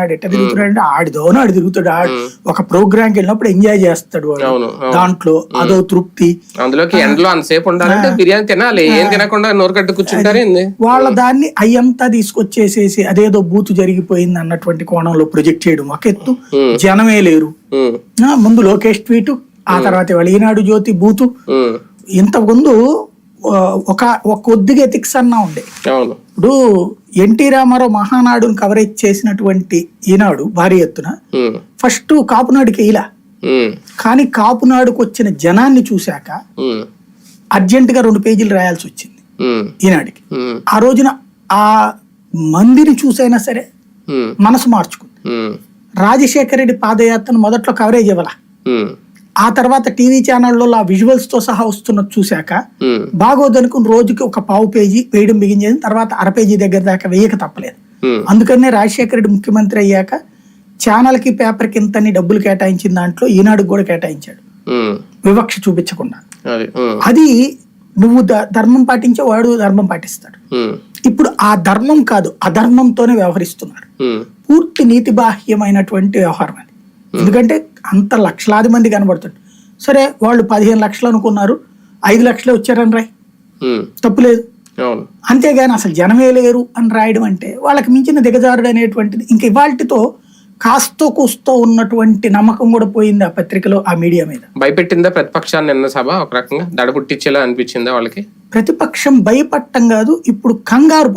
ఆడు ఎట్ట తిరుగుతున్నాడు అంటే ఆడిదోనో ఆడు తిరుగుతాడు. ఆడు ఒక ప్రోగ్రామ్కి వెళ్ళినప్పుడు ఎంజాయ్ చేస్తాడు వాడు. దాంట్లో అదో తృప్తి. అందులోకి ఎండలో అంతసేపు ఉండాలంటే బిర్యానీ తినాలి. ఏం తినకుండా నోరు కట్టు కూర్చుంటారు వాళ్ళ దాన్ని అయ్యంతా తీసుకొచ్చేసేసి అదేదో బూతు జరిగిపోయింది అన్నటువంటి కోణంలో ప్రొజెక్ట్ చేయడం ఒక ఎత్తు. జనమే లేరు. ముందు లోకేష్ ట్వీట్ ఆ తర్వాత వాళ్ళ ఈనాడు జ్యోతి బూతు. ఇంత ముందు ఒక ఒక కొద్దిగా ఎథిక్స్ అన్నా ఉండే. ఇప్పుడు ఎన్టీ రామారావు మహానాడును కవరేజ్ చేసినటువంటి ఈనాడు భారీ ఎత్తున ఫస్ట్ కాపునాడుకి ఇలా కానీ కాపునాడుకు వచ్చిన జనాన్ని చూశాక ఉమ్, అర్జెంటుగా రెండు పేజీలు రాయాల్సి వచ్చింది ఈనాడికి. ఆ రోజున ఆ మందిని చూసైనా సరే మనసు మార్చుకుంది. రాజశేఖర రెడ్డి పాదయాత్రను మొదట్లో కవరేజ్ ఇవ్వాల. ఆ తర్వాత టీవీ ఛానళ్ళలో ఆ విజువల్స్తో సహా వస్తున్నది చూశాక ఉమ్, బాగోదనుకుని రోజుకి ఒక పావు పేజీ వేయడం బిగించేది తర్వాత అర పేజీ దగ్గర దాకా వేయక తప్పలేదు. అందుకనే రాజశేఖర రెడ్డి ముఖ్యమంత్రి అయ్యాక ఛానల్కి పేపర్కి ఇంతని డబ్బులు కేటాయించిన దాంట్లో ఈనాడుకు కూడా కేటాయించాడు. వివక్ష చూపించకుండా. అది నువ్వు ధర్మం పాటించే వాడు ధర్మం పాటిస్తాడు. ఇప్పుడు ఆ ధర్మం కాదు అధర్మంతోనే వ్యవహరిస్తున్నాడు. పూర్తి నీతి బాహ్యమైనటువంటి వ్యవహారం ఎందుకంటే అంత లక్షలాది మంది కనబడుతుంది సరే వాళ్ళు పదిహేను లక్షలు అనుకున్నారు. ఐదు లక్షలే వచ్చారని రాయ్. తప్పులేదు అంతేగాని అసలు జనమే లేరు అని రాయడం అంటే వాళ్ళకి మించిన దిగజారుడు అనేటువంటిది. ఇంక ఇవాళతో కాస్తో కూస్తో ఉన్నటువంటి నమ్మకం కూడా పోయింది ఆ పత్రికలో ఆ మీడియా మీద. భయపెట్టిందా ప్రతిపక్షాన్ని నిన్న సభ ఒక రకంగా? దడ పుట్టించేలా అనిపించిందా వాళ్ళకి? ప్రతిపక్షం భయపడటం కాదు ఇప్పుడు కంగారు